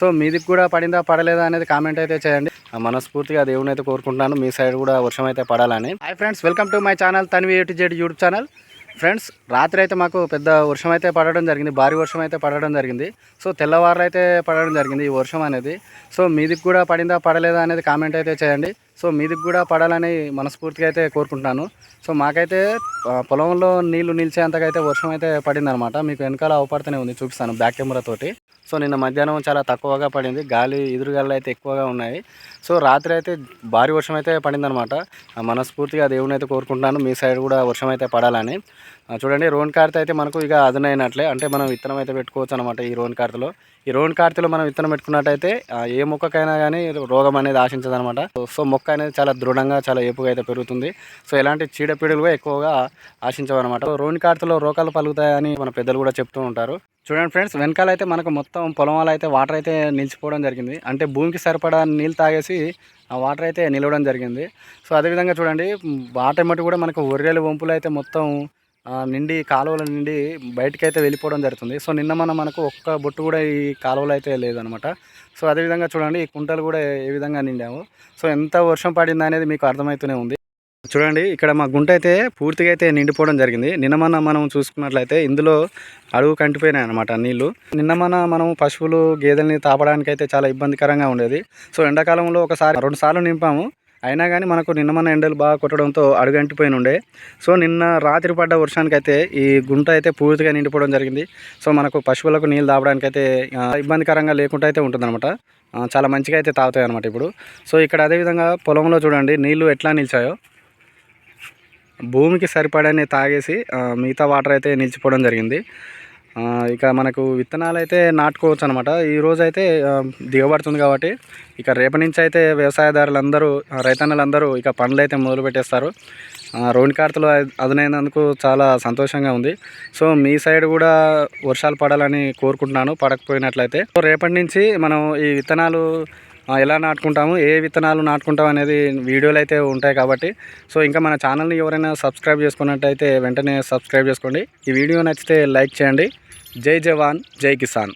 So మీదికి కూడా పడిందా పడలేదా అనేది కామెంట్ అయితే చేయండి. ఆ మనస్ఫూర్తిగా దేవుని అయితే కోరుకుంటున్నాను. మీ సైడ్ కూడా వర్షం అయితే పడాలని hi friends welcome to my channel Tanvi to Z YouTube channel friends రాత్రి అయితే మాకు పెద్ద వర్షం అయితే పడడం జరిగింది భారీ వర్షం అయితే పడడం జరిగింది. సో తెల్లవారు అయితే పడడం జరిగింది ఈ వర్షం అనేది. సో మీదికి కూడా పడిందా పడలేదా అనేది కామెంట్ అయితే చేయండి. సో మీదికి కూడా పడాలని మనస్ఫూర్తిగా అయితే కోరుకుంటున్నాను. సో మాకైతే పొలంలో నీళ్ళు నిలిచేంతగా అయితే వర్షం అయితే పడిందనమాట. మీకు వెనకాల అవపడుతూనే ఉంది చూపిస్తాను బ్యాక్ కెమెరా తోటి. సో నిన్న మధ్యాహ్నం చాలా తక్కువగా పడింది గాలి ఎదురుగాలు అయితే ఎక్కువగా ఉన్నాయి. సో రాత్రి అయితే భారీ వర్షం అయితే పడిందనమాట. ఆ, మనస్ఫూర్తిగా దేవుని అయితే కోరుకుంటున్నాను మీ సైడ్ కూడా వర్షం అయితే పడాలని. చూడండి రోన్ కార్త అయితే మనకు ఇక అదనైనట్లే. అంటే మనం విత్తనం అయితే పెట్టుకోవచ్చు అనమాట ఈ రోన్ కార్తలో. ఈ రోన్ కార్తలో మనం విత్తనం పెట్టుకున్నట్టయితే ఏ మొక్కకైనా కానీ రోగం అనేది ఆశించదనమాట సో మొక్క అనేది చాలా దృఢంగా చాలా ఏపుగా అయితే పెరుగుతుంది. సో ఎలాంటి చీడపీడలు ఎక్కువగా ఆశించవన్నమాట. రోన్ కార్తలో రోగాలు పలుకుతాయని మన పెద్దలు కూడా చెప్తూ ఉంటారు. చూడండి ఫ్రెండ్స్ వెనకాల అయితే మనకు మొత్తం పొలంలో అయితే వాటర్ అయితే నిలిచిపోవడం జరిగింది. అంటే భూమికి సరిపడా నీళ్ళు తాగేసి ఆ వాటర్ అయితే నిలవడం జరిగింది. సో అదేవిధంగా చూడండి వాటర్ మట్టి కూడా మనకు ఒర్రెలు వంపులు అయితే మొత్తం నిండి కాలువల నుండి బయటకు అయితే వెళ్ళిపోవడం జరుగుతుంది. సో నిన్న మన మనకు ఒక్క బొట్టు కూడా ఈ కాలువలు అయితే లేదనమాట. సో అదేవిధంగా చూడండి ఈ కుంటలు కూడా ఏ విధంగా నిండాము సో ఎంత వర్షం పడిందా అనేది మీకు అర్థమవుతూనే ఉంది. చూడండి ఇక్కడ మా గుంట అయితే పూర్తిగా అయితే నిండిపోవడం జరిగింది. నిన్న మన మనం చూసుకున్నట్లయితే ఇందులో అడుగు కంటిపోయినాయి అనమాట నీళ్ళు. నిన్న మన మనం పశువులు గేదెల్ని తాపడానికి అయితే చాలా ఇబ్బందికరంగా ఉండేది. సో ఎండాకాలంలో ఒకసారి రెండు సార్లు నింపాము. అయినా కానీ మనకు నిన్న మన ఎండలు బాగా కొట్టడంతో అడుగంటిపోయిన ఉండే. సో నిన్న రాత్రి పడ్డ వర్షానికి అయితే ఈ గుంట అయితే పూర్తిగా నిండిపోవడం జరిగింది. సో మనకు పశువులకు నీళ్ళు తాగడానికి అయితే ఇబ్బందికరంగా లేకుండా అయితే ఉంటుందన్నమాట. చాలా మంచిగా అయితే తాగుతాయి అనమాట ఇప్పుడు. సో ఇక్కడ అదేవిధంగా పొలంలో చూడండి నీళ్ళు ఎట్లా నిలిచాయో. భూమికి సరిపడని తాగేసి మిగతా వాటర్ అయితే నిలిచిపోవడం జరిగింది. ఇక మనకు విత్తనాలు అయితే నాటుకోవచ్చు అనమాట ఈరోజు అయితే దిగబడుతుంది కాబట్టి ఇక రేపటి నుంచి అయితే వ్యవసాయదారులందరూ రైతన్నలందరూ ఇక పనులు అయితే మొదలు పెట్టేస్తారు రోడ్ కార్తలు అదనైనందుకు చాలా సంతోషంగా ఉంది. సో మీ సైడ్ కూడా వర్షాలు పడాలని కోరుకుంటున్నాను పడకపోయినట్లయితే. సో రేపటి నుంచి మనం ఈ విత్తనాలు ఎలా నాటుకుంటాము ఏ విత్తనాలు నాటుకుంటాం అనేది వీడియోలు అయితే ఉంటాయి కాబట్టి. సో ఇంకా మన ఛానల్ని ఎవరైనా సబ్స్క్రైబ్ చేసుకున్నట్టయితే వెంటనే సబ్స్క్రైబ్ చేసుకోండి. ఈ వీడియో నచ్చితే లైక్ చేయండి. जय जवान जय किसान।